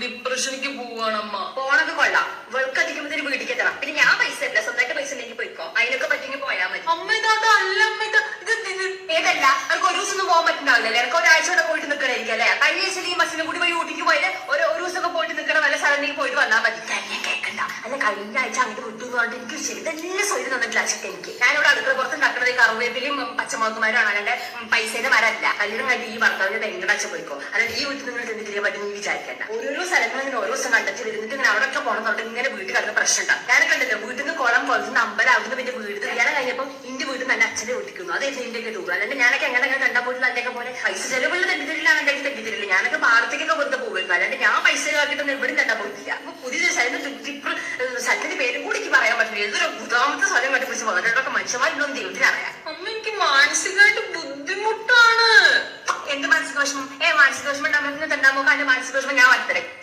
ഡിപ്രഷനിക്ക് പോവാണമ്മ? പോണത് കൊള്ളാം. വെളുക്ക് അധികം വീട്ടിലേക്ക് എത്തണം. പിന്നെ ഞാൻ പൈസ ഇല്ല. സ്വന്തമായിട്ട് പൈസ ഉണ്ടെങ്കിൽ പോയിക്കോ. അതിനൊക്കെ പറ്റിയെങ്കിൽ പോയാൽ മതി. അമ്മ ഇത് അതല്ല അമ്മ ഇത് ഏതല്ല? എനിക്ക് ഒരു ദിവസം ഒന്നും പോകാൻ പറ്റുന്നുണ്ടാവില്ലല്ലേ എനിക്ക് ഒരാഴ്ച കൂടെ പോയിട്ട് നിൽക്കണായിരിക്കും അല്ലേ? കഴിഞ്ഞ ദിവസം ഈ ബസ്സിനെ കൂടി പോയി ഊട്ടിക്ക് പോയത് ഒരു ഒരു ദിവസമൊക്കെ പോയിട്ട് നിൽക്കണ വല്ല സ്ഥലത്തേക്ക് പോയിട്ട് വന്നാൽ മതി. തന്നെ കേൾക്കണ്ട അല്ല കഴിഞ്ഞ ആഴ്ച അങ്ങോട്ട് വിട്ടു എന്ന് പറഞ്ഞിട്ട് എനിക്ക് ശരി തന്നെ സ്വയം തന്നിട്ടില്ല എനിക്ക്. ഞാനിവിടെ അടുക്കള പുറത്ത് പച്ചമുളകുമാരാണ് അല്ലാണ്ട് പൈസയുടെ മരല്ല കല്യാണം കഴിഞ്ഞ് ഈ ഭർത്താവിന്റെ തെങ്ങടച്ച പോയിക്കോ അല്ലെങ്കിൽ ഈ വീട്ടിൽ നിങ്ങൾ ചെന്നിട്ടില്ല പറ്റും നീ വിചാരിക്കണ്ട. ഓരോരോ സ്ഥലങ്ങൾ ഇങ്ങനെ ഓരോ ദിവസം കണ്ടെത്തി വരുന്നിട്ട് ഇങ്ങനെ അവിടെ ഒക്കെ പോകണം പറഞ്ഞിട്ട് ഇങ്ങനെ വീട്ടിൽ കിടന്ന പ്രശ്നം ഉണ്ടാവും. ഞാൻ കണ്ടല്ലോ വീട്ടിൽ നിന്ന് കുളം കുളത്തുനിന്ന് അമ്പലം അവിടുന്ന് പിന്നെ വീട് കല്യാണം കഴിഞ്ഞപ്പോൾ ഇന്റെ വീട്ടിൽ നിന്ന് എന്റെ അച്ഛനെ വിട്ടിക്കുന്നു അതായിരുന്നു ഇന്ത്യയ്ക്ക് ടൂർ അല്ലാണ്ട് ഞാനൊക്കെ എങ്ങനെ കണ്ടാൽ പോലും അതിന്റെ പോലെ പൈസ ചെലവുള്ള തെറ്റിദ്ധരില്ല എന്റെ തെറ്റിദ്ധരില്ല. ഞാനൊക്കെ പാർത്തിക്കൊക്കെ വെറുതെ പോകുമായിരുന്നു അല്ലാണ്ട് ഞാൻ പൈസ ആക്കിയിട്ടൊന്നും എവിടെയും കണ്ട പോയിട്ടില്ല. അപ്പൊ പുതിയ സ്ഥലം ട്രിപ്പ് സ്ഥലത്തിന്റെ പേരും കൂടി പറയാൻ പറ്റില്ല. ഏതൊരു ബുദ്ധാമത്തെ സ്ഥലം കണ്ടുപിടിച്ച് വളരെ മനുഷ്യന്മാരുണ്ടോന്ന് ദൈവത്തിന് അറിയാം. അമ്മ എനിക്ക് മാനസികമായിട്ട് ബുദ്ധിമുട്ടാണ്. എന്ത് മാനസിക വിഷമം ഏ മാനസിക വിഷമം ഉണ്ടാകുമ്പോൾ അതിന്റെ മാനസിക വിഷമം ഞാൻ വരത്തരാം.